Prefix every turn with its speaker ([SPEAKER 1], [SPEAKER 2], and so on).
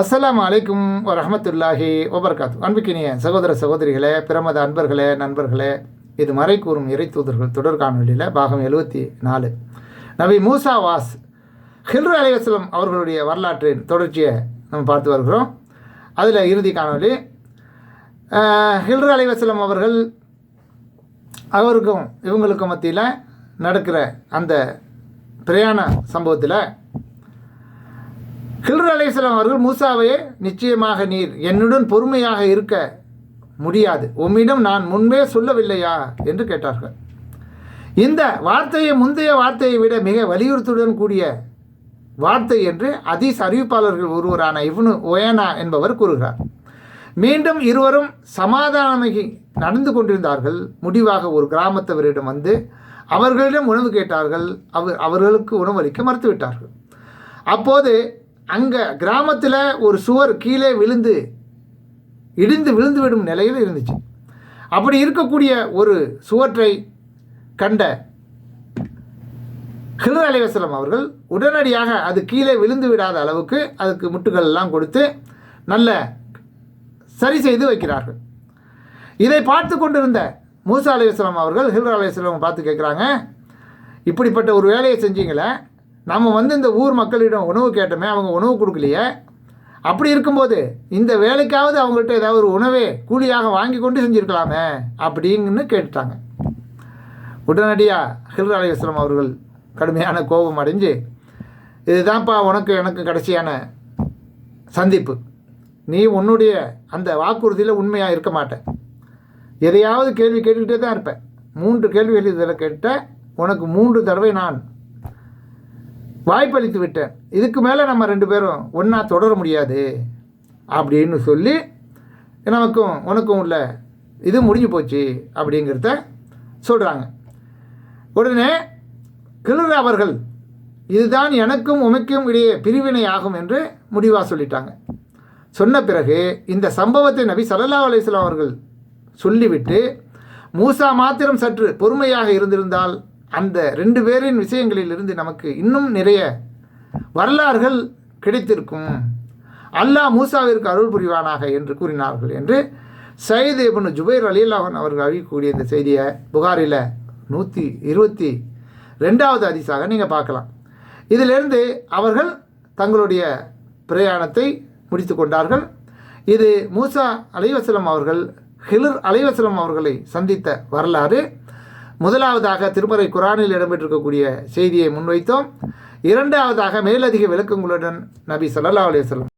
[SPEAKER 1] அஸ்லாம் அலைக்கும் வரஹமத்துல்லாஹி ஒபர்காத்து அன்புக்கினிய சகோதர சகோதரிகளே பிரமத அன்பர்களே நண்பர்களே இது மறை கூறும் இறை தூதர்கள் தொடர் காணொலியில் பாகம் எழுபத்தி நாலு நபி மூசா வாஸ் ஹில்ரு அலைவாஸ்லம் அவர்களுடைய வரலாற்றின் தொடர்ச்சியை நம்ம பார்த்து வருகிறோம். அதில் இறுதி காணொலி. ஹில்ரு அலைவாஸ்லம் அவர்கள் அவருக்கும் இவங்களுக்கும் மத்தியில் நடக்கிற அந்த பிரயாண சம்பவத்தில் ஹில்ரு அலைஹிஸ்ஸலாம் அவர்கள் மூசாவே நிச்சயமாக நீர் என்னுடன் பொறுமையாக இருக்க முடியாது. உம்மிடம் நான் முன்பே சொல்லவில்லையா? என்று கேட்டார்கள். இந்த வார்த்தையை முந்தைய வார்த்தையை விட மிக வலியுறுத்துடன் கூடிய வார்த்தை என்று அதீஸ் அறிவிப்பாளர்கள் ஒருவரான இவனு ஒயனா என்பவர் கூறுகிறார். மீண்டும் இருவரும் சமாதானமாகி நடந்து கொண்டிருந்தார்கள். முடிவாக ஒரு கிராமத்தவரிடம் வந்து அவர்களிடம் உணவு கேட்டார்கள். அவர் அவர்களுக்கு உணவளிக்க மறுத்துவிட்டார்கள். அப்போது அங்கே கிராமத்தில் ஒரு சுவர் கீழே விழுந்து இடிந்து விழுந்து விடும் நிலையில் இருந்துச்சு. அப்படி இருக்கக்கூடிய ஒரு சுவற்றை கண்ட ஹிலர் அலைவாஸ்லம் அவர்கள் உடனடியாக அது கீழே விழுந்து விடாத அளவுக்கு அதுக்கு முட்டுகள் எல்லாம் கொடுத்து நல்ல சரி செய்து வைக்கிறார்கள். இதை பார்த்து கொண்டிருந்த மூசா அலைவசலம் அவர்கள் ஹிலர் அலைவாஸ்லாம் பார்த்து கேட்குறாங்க இப்படிப்பட்ட ஒரு வேலையை செஞ்சீங்களே நம்ம வந்து இந்த ஊர் மக்களிடம் உணவு கேட்டோமே அவங்க உணவு கொடுக்கலையே? அப்படி இருக்கும்போது இந்த வேலைக்காவது அவங்கள்ட்ட ஏதாவது ஒரு உணவே கூலியாக வாங்கி கொண்டு செஞ்சுருக்கலாமே? அப்படின்னு கேட்டுட்டாங்க. உடனடியாக ஹில்ர் அலைவாஸ்லாம் அவர்கள் கடுமையான கோபம் அடைஞ்சு இதுதான்ப்பா உனக்கு எனக்கு கடைசியான சந்திப்பு. நீ உன்னுடைய அந்த வாக்குறுதியில் உண்மையாக இருக்க மாட்டேன். எதையாவது கேள்வி கேட்டுக்கிட்டே தான் இருப்பேன். மூன்று கேள்விகள் இதில் கேட்ட உனக்கு மூன்று தடவை நான் வாய்ப்பளித்து விட்டேன். இதுக்கு மேலே நம்ம ரெண்டு பேரும் ஒன்றா தொடர முடியாது. அப்படின்னு சொல்லி நமக்கும் உனக்கும் உள்ள இது முடிஞ்சு போச்சு அப்படிங்கிறத சொல்கிறாங்க உடனே கிளர் அவர்கள் இதுதான் எனக்கும் உமைக்கும் இடையே பிரிவினை ஆகும் என்று முடிவாக சொல்லிட்டாங்க. சொன்ன பிறகு இந்த சம்பவத்தை நபி சல்லா அலிஸ்லாம் அவர்கள் சொல்லிவிட்டு மூசா மாத்திரம் சற்று பொறுமையாக இருந்திருந்தால் அந்த ரெண்டு பேரின் விஷயங்களிலிருந்து நமக்கு இன்னும் நிறைய வரலாறுகள் கிடைத்திருக்கும். அல்லாஹ் மூசாவிற்கு அருள் புரிவானாக என்று கூறினார்கள் என்று சயீத் இப்னு ஜுபைர் அலியல்லாஹன் அவர்கள் அறிவிக்கக்கூடிய இந்த செய்தியை புகாரில் நூற்றி இருபத்தி ரெண்டாவது அதிசாக நீங்கள் பார்க்கலாம். இதிலிருந்து அவர்கள் தங்களுடைய பிரயாணத்தை முடித்து கொண்டார்கள். இது மூசா அலைவசலம் அவர்கள் ஹிலர் அலைவசலம் அவர்களை சந்தித்த வரலாறு. முதலாவதாக திருமறை குரானில் இடம்பெற்றிருக்கக்கூடிய செய்தியை முன்வைத்தோம். இரண்டாவதாக மேலதிக விளக்கங்களுடன் நபி சல்லா அலுவலம்